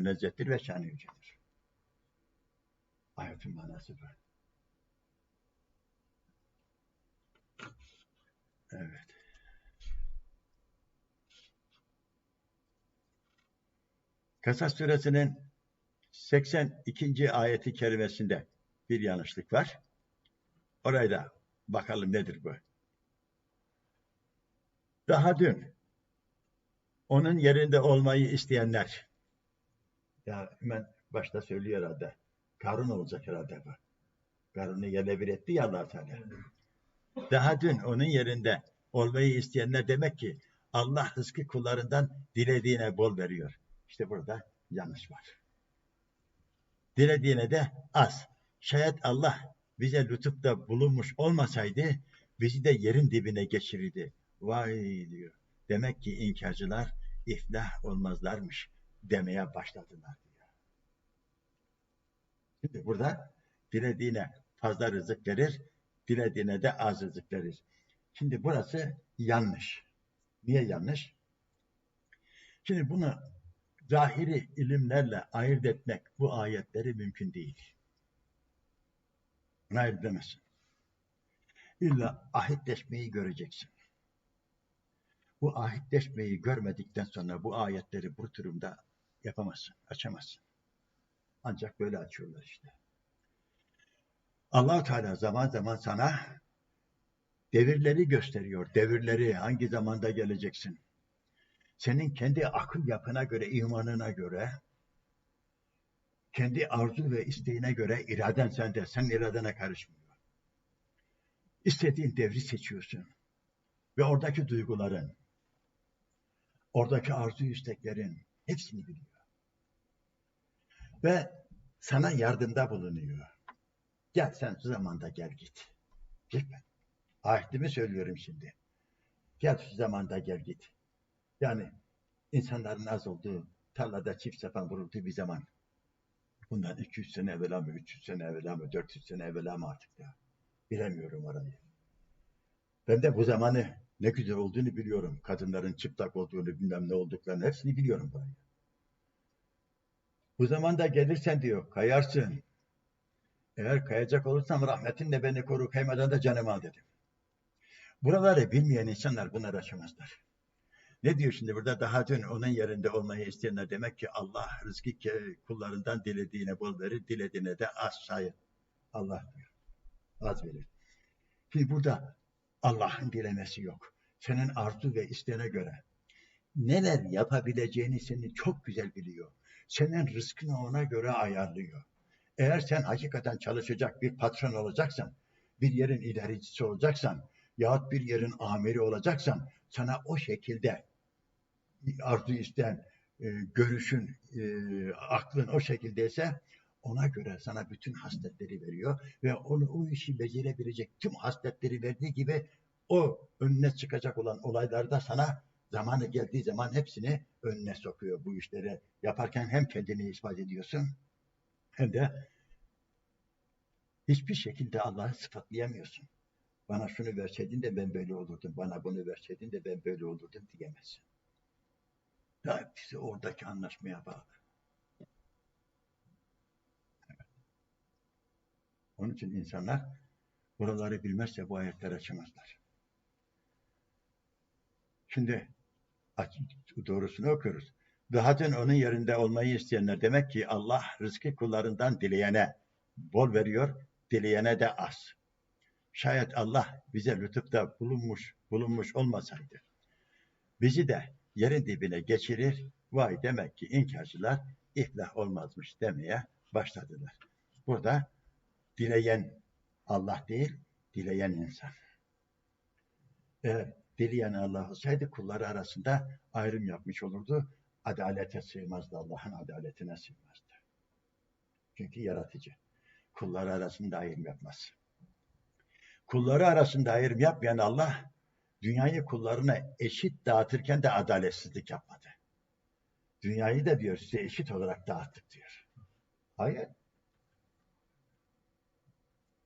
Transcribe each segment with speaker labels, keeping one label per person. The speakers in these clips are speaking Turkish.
Speaker 1: münezzehtir ve şanı yücedir. Ayetin manası bu. Evet. Kasas suresinin 82. ayeti kerimesinde bir yanlışlık var. Orayı da bakalım nedir bu. Daha dün onun yerinde olmayı isteyenler ya hemen başta söylüyor herhalde. Karun olacak herhalde bu. Karun'u yerle bir etti ya allah Teala. Daha dün onun yerinde olmayı isteyenler demek ki Allah rızkı kullarından dilediğine bol veriyor. İşte burada yanlış var. Dilediğine de az. Şayet Allah bize lütufta bulunmuş olmasaydı bizi de yerin dibine geçirirdi. Vay diyor. Demek ki inkarcılar iflah olmazlarmış demeye başladılar diyor. Şimdi burada dilediğine fazla rızık verir, dilediğine de az rızık verir. Şimdi burası yanlış. Niye yanlış? Şimdi bunu zahiri ilimlerle ayırt etmek bu ayetleri mümkün değil. Bunu ayırt edemezsin. İlla ahitleşmeyi göreceksin. Bu ahitleşmeyi görmedikten sonra bu ayetleri bu durumda yapamazsın, açamazsın. Ancak böyle açıyorlar işte. allah Teala zaman zaman sana devirleri gösteriyor. Devirleri hangi zamanda geleceksin? Senin kendi akıl yapına göre, imanına göre, kendi arzu ve isteğine göre iraden sende, sen iradene karışmıyor. İstediğin devri seçiyorsun. Ve oradaki duyguların, oradaki arzu isteklerin hepsini biliyor. Ve sana yardımda bulunuyor. Gel sen şu zamanda gel git. Gitme. Ahdimi söylüyorum şimdi. Gel şu zamanda gel git. Yani insanların az olduğu tarlada çift sapan vurulduğu bir zaman. Bundan 200 sene evvel mi, 300 sene evvel mi, 400 sene evvel mi artık ya. Bilemiyorum orayı. Ben de bu zamanı ne güzel olduğunu biliyorum. Kadınların çıplak olduğunu, bilmem ne olduklarını hepsini biliyorum burayı. Bu zamanda gelirsen diyor, kayarsın. Eğer kayacak olursam rahmetinle beni koru, kaymadan da canımı al dedim. Buraları bilmeyen insanlar bunları aşamazlar. Ne diyor şimdi burada? Daha dün onun yerinde olmayı isteyenler demek ki Allah rızkı kullarından dilediğine bol verir, dilediğine de az sayın. Allah diyor. Az verir. Şimdi burada Allah'ın dilemesi yok. Senin arzu ve isteğine göre neler yapabileceğini seni çok güzel biliyor. Senin rızkını ona göre ayarlıyor. Eğer sen hakikaten çalışacak bir patron olacaksan, bir yerin idaricisi olacaksan, yahut bir yerin amiri olacaksan, sana o şekilde arzu isteyen, e, görüşün, e, aklın o şekildeyse ona göre sana bütün hasletleri veriyor ve onu o işi becerebilecek tüm hasletleri verdiği gibi o önüne çıkacak olan olaylarda sana zamanı geldiği zaman hepsini önüne sokuyor bu işleri yaparken hem kendini ispat ediyorsun hem de hiçbir şekilde Allah'ı sıfatlayamıyorsun. Bana şunu verseydin de ben böyle olurdum, bana bunu verseydin de ben böyle olurdum diyemezsin. Hepsi oradaki anlaşmaya bağlı. Onun için insanlar buraları bilmezse bu ayetleri açamazlar. Şimdi doğrusunu okuyoruz. Zaten onun yerinde olmayı isteyenler demek ki Allah rızkı kullarından dileyene bol veriyor, dileyene de az. Şayet Allah bize lütufta bulunmuş, bulunmuş olmasaydı, bizi de yerin dibine geçirir, vay demek ki inkarcılar iflah olmazmış demeye başladılar. Burada dileyen Allah değil, dileyen insan. Eğer dileyen Allah olsaydı kulları arasında ayrım yapmış olurdu. Adalete sığmazdı, Allah'ın adaletine sığmazdı. Çünkü yaratıcı. Kulları arasında ayrım yapmaz. Kulları arasında ayrım yapmayan Allah, dünyayı kullarına eşit dağıtırken de adaletsizlik yapmadı. Dünyayı da diyor size eşit olarak dağıttık diyor. Hayır.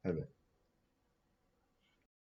Speaker 1: Evet.